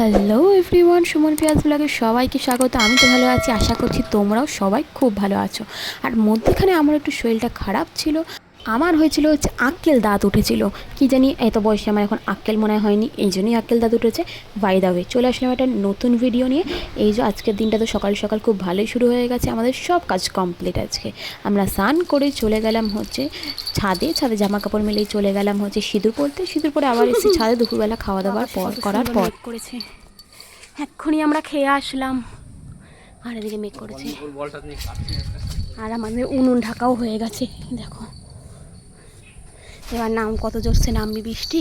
Hello everyone Suman পিয়াজ ব্লগে সবাইকে স্বাগত। আমি তো ভালো আছি, আশা করছি তোমরাও সবাই খুব ভালো আছো। আর মধ্যেখানে আমার একটু শরীরটা খারাপ ছিল। আমার হয়েছিল হচ্ছে আক্কেল দাঁত উঠেছিল। কি জানি এত বয়সে আমার এখন আক্কেল মনে হয়নি এই জন্যই আক্কেল দাঁত উঠেছে। বাই দা ওয়ে চলে আসলাম একটা নতুন ভিডিও নিয়ে। এই যে আজকের দিনটা তো সকাল সকাল খুব ভালোই শুরু হয়ে গেছে আমাদের সব কাজ কমপ্লিট আজকে। আমরা স্নান করে চলে গেলাম হচ্ছে ছাদে ছাদে জামা কাপড় মেলেই চলে গেলাম হচ্ছে সিঁদুর পরতে সিঁদুর পরে আবার এসে ছাদে দুপুরবেলা খাওয়া দাওয়ার পর করার পর। করেছে। এক্ষুনি আমরা খেয়ে আসলাম। আর এদিকে মেঘ করেছে। আর আমাদের উনুন ঢাকাও হয়ে গেছে দেখো। এবার নাম কত জোরছে নামবি বৃষ্টি?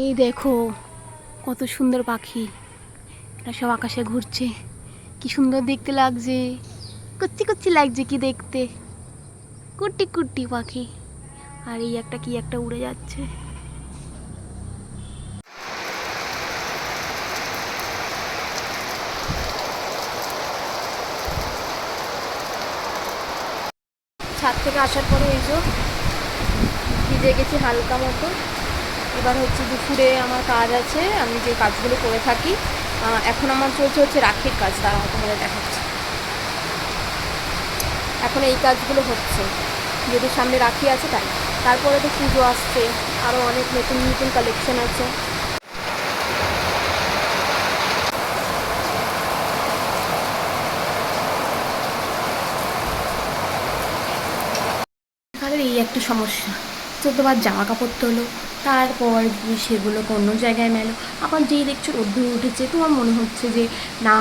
এই দেখো কত সুন্দর পাখি। এটা সব আকাশে ঘুরছে। কি সুন্দর দেখতে লাগছে। কুচ্ছি কুচ্ছি লাগছে কি দেখতে। কুটি কুটি পাখি। আর এই একটা কি একটা উড়ে যাচ্ছে। ছাদ থেকে আসার পরে এই যে ভিজে গেছি হালকা মতো। এবার হচ্ছে দুপুরে আমার কাজ আছে, আমি যে কাজগুলো করে থাকি এখন আমার চলছে হচ্ছে রাখির কাজ, দাঁড়াও তোমাদের দেখাচ্ছি। এখন এই কাজগুলো হচ্ছে, যদি সামনে রাখি আছে তাই। তারপরে তো পুজো আসছে আরও অনেক নতুন নতুন কালেকশন আছে। তাদের এই একটা সমস্যা। চোদ্দবার জামা কাপড় তোলো, তারপর গিয়ে সেগুলোকে অন্য জায়গায় মেলো। আবার যেই দেখছ রোদ্দুর উঠেছে, তোমার মনে হচ্ছে যে, না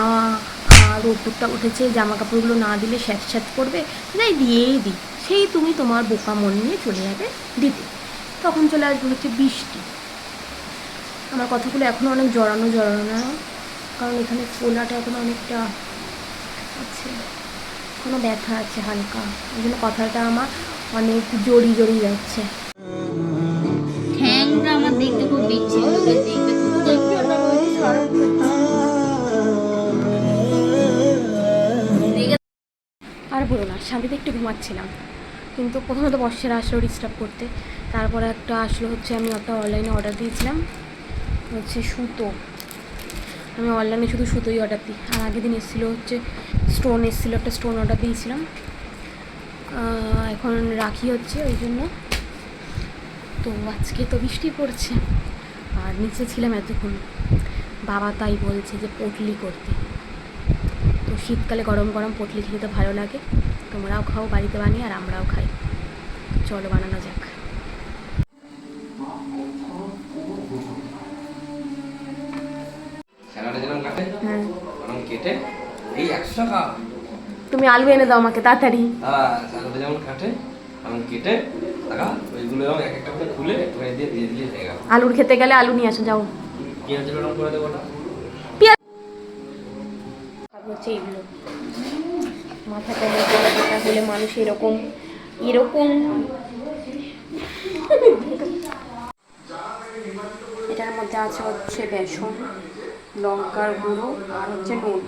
রোদ্দুরটা উঠেছে জামা কাপড়গুলো না দিলে স্যাঁত স্যাঁত করবে? যাই দিয়েই দিই। সেই তুমি তোমার বোকা মন নিয়ে চলে যাবে দিতে। তখন চলে আসবে হচ্ছে বৃষ্টি। আমার কথাগুলো এখনও অনেক জড়ানো জড়ানো না, কারণ এখানে ফোলাটা এখন অনেকটা আছে। কোনো ব্যথা আছে হালকা। ওই জন্য কথাটা আমার অনেক জড়ি জড়ি যাচ্ছে। ঠ্যাংটা আমার দেখতে খুব আর বলো না শান্তিতে একটু ঘুমাচ্ছিলাম। কিন্তু প্রথমে তো বর্ষার আসলো ডিস্টার্ব করতে। তারপরে একটা আসলো হচ্ছে আমি একটা অনলাইনে অর্ডার দিয়েছিলাম হচ্ছে সুতো। আমি অনলাইনে শুধু সুতোই অর্ডার দিই। আর আগের দিন এসেছিল হচ্ছে স্টোন এসেছিল একটা স্টোন অর্ডার দিয়েছিলাম। এখন রাখি হচ্ছে ওই জন্য। তো আজকে তো বৃষ্টি পড়ছে আর নিচে ছিলাম এতক্ষণ। বাবা তাই বলছে যে পটলি করতে। তো শীতকালে গরম গরম পটলি খেতে তো ভালো লাগে। তোমরাও খাও বাড়িতে বানিয়ে আর আমরাও খাই। চলো বানানো যাক। হ্যাঁ। কেটে এই একশো টাকা তুমি আলু এনে দাও আমাকে তাড়াতাড়ি। তারা যেমন কাটে এমন কেটে টাকা ওইগুলো যেমন এক একটা করে খুলে একটুখানি দিয়ে দিয়ে দিলে হয়ে গেল। আলুর খেতে গেলে আলু নিয়ে আসো যাও। পেঁয়াজ এরকম করে দেবো না। খাব হচ্ছে এইগুলো মাথা কমে হলে মানুষ এরকম এরকম। এটার মধ্যে আছে হচ্ছে বেসন লঙ্কার গুঁড়ো আর হচ্ছে নুন।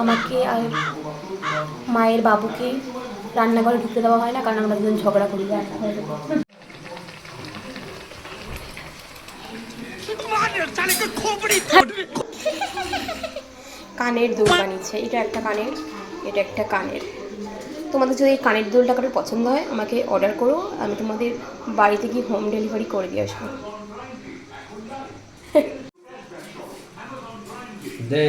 আমাকে আর মায়ের বাবুকে রান্নাঘরে ঢুকতে দেওয়া হয় না কারণ আমরা দুজন ঝগড়া করি রান্নাঘরে কানের দোল বানিয়েছে। এটা একটা কানের এটা একটা কানের। তোমাদের যদি এই কানের দোলটা কারোর পছন্দ হয় আমাকে অর্ডার করো আমি তোমাদের বাড়িতে গিয়ে হোম ডেলিভারি করে দিয়ে আসব। দে।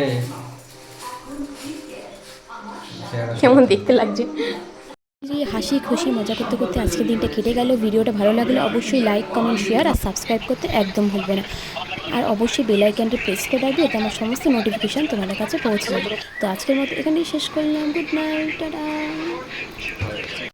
কেমন দেখতে লাগছে? যে হাসি খুশি মজা করতে করতে আজকের দিনটা কেটে গেল। ভিডিওটা ভালো লাগলে অবশ্যই লাইক কমেন্ট শেয়ার আর সাবস্ক্রাইব করতে একদম ভুলবে না। আর অবশ্যই বেল আইকনটি প্রেস করে রাখবে এতে আমার সমস্ত নোটিফিকেশান তোমাদের কাছে পৌঁছে যাবে। তো আজকের মতো এখানেই শেষ করলাম। Good night tata